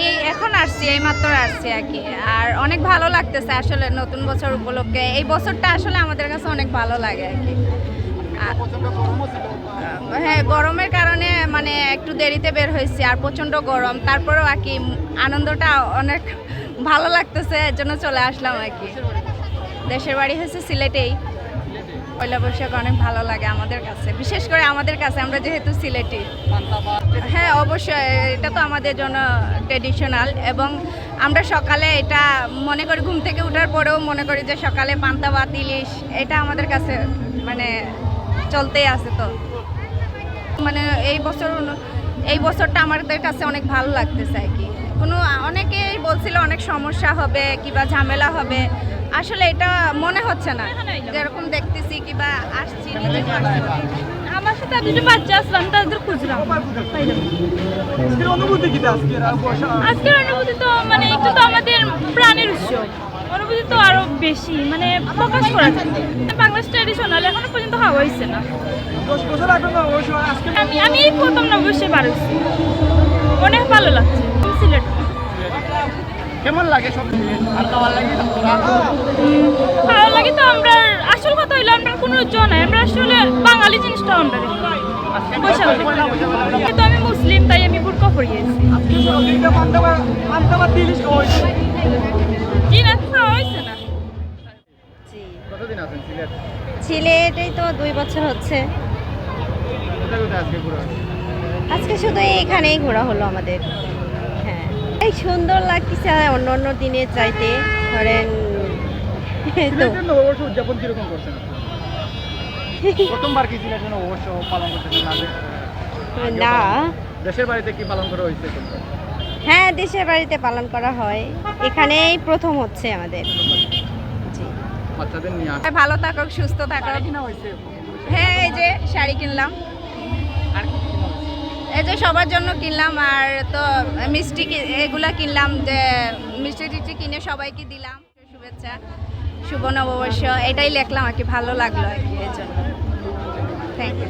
এই এখন আসছি, এই মাত্র আসছি আর কি। আর অনেক ভালো লাগতেছে আসলে নতুন বছর উপলক্ষে। এই বছরটা আসলে আমাদের কাছে অনেক ভালো লাগে আর কি। হ্যাঁ গরমের কারণে মানে একটু দেরিতে বের হয়েছি আর প্রচণ্ড গরম। তারপরেও আর কি আনন্দটা অনেক ভালো লাগতেছে, এর জন্য চলে আসলাম আর কি। দেশের বাড়ি হয়েছে সিলেটেই। পয়লা বৈশাখ অনেক ভালো লাগে আমাদের কাছে। বিশেষ করে আমাদের কাছে, আমরা যেহেতু সিলেটি। হ্যাঁ অবশ্যই, এটা তো আমাদের জন্য ট্রেডিশনাল এবং আমরা সকালে এটা মনে করি ঘুম থেকে ওঠার পরেও মনে করি যে সকালে পান্তা, ভাত, ইলিশ, এটা আমাদের কাছে মানে চলতেই আছে তো। মানে এই বছর, এই বছরটা আমাদের কাছে অনেক ভালো লাগতেছে আর কি। কোনো, অনেকেই বলছিল অনেক সমস্যা হবে, কিবা ঝামেলা হবে। আসলে এটা মনে হচ্ছে না। যেরকম দেখতেছি কিবা আসছি নিজে আমার সাথে দুটো বাচ্চা আসলাম তাদের খুঁজলাম। আজকের অনুভূতি কি আজকের আর আজকের অনুভূতি তো মানে একটু তো আমাদের প্রাণের উৎস। অনুভূতি তো আরও বেশি মানে প্রকাশ করা যায়। বাংলাদেশ ট্রেডিশনাল এখনও পর্যন্ত হওয়া হয়েছে না। আমি আমি এই প্রথম বার হয়েছি অনেক ভালো লাগছে। কেমন লাগে সব ভালো লাগে তো আমরা আসল কথা হইল আমরা কোনো জন নাই আমরা আসলে বাঙালি জিনিসটা আমরা কিন্তু আমি মুসলিম তাই আমি বুটকা পরিয়েছি জি না খাওয়া হয়েছে না। জি। কতদিন আছেন সিলেট? সিলেটেই তো দুই বছর হচ্ছে। আজকে শুধু এখানেই ঘোরা হলো আমাদের। এই সুন্দর লাগতেছে অন্য অন্য দিনের চাইতে ধরেন নববর্ষ উদযাপন কীরকম করছেন প্রথমবার কি সিলেটের নববর্ষ পালন করতেছেন না দেশের বাড়িতে কি পালন করা হয়েছে হ্যাঁ দেশের বাড়িতে পালন করা হয়। এখানেই প্রথম হচ্ছে আমাদের। জি। বাচ্চাদের নিয়ে ভালো থাকুক সুস্থ থাকুক। কিনা হয়েছে? হ্যাঁ এই যে শাড়ি কিনলাম। আর? এই যে সবার জন্য কিনলাম আর তো মিষ্টি এগুলা কিনলাম যে মিষ্টি টিষ্টি কিনে সবাইকে দিলাম। শুভেচ্ছা, শুভ নববর্ষ। এটাই লেখলাম আর কি, ভালো লাগল আর কি, এই জন্য। Thank you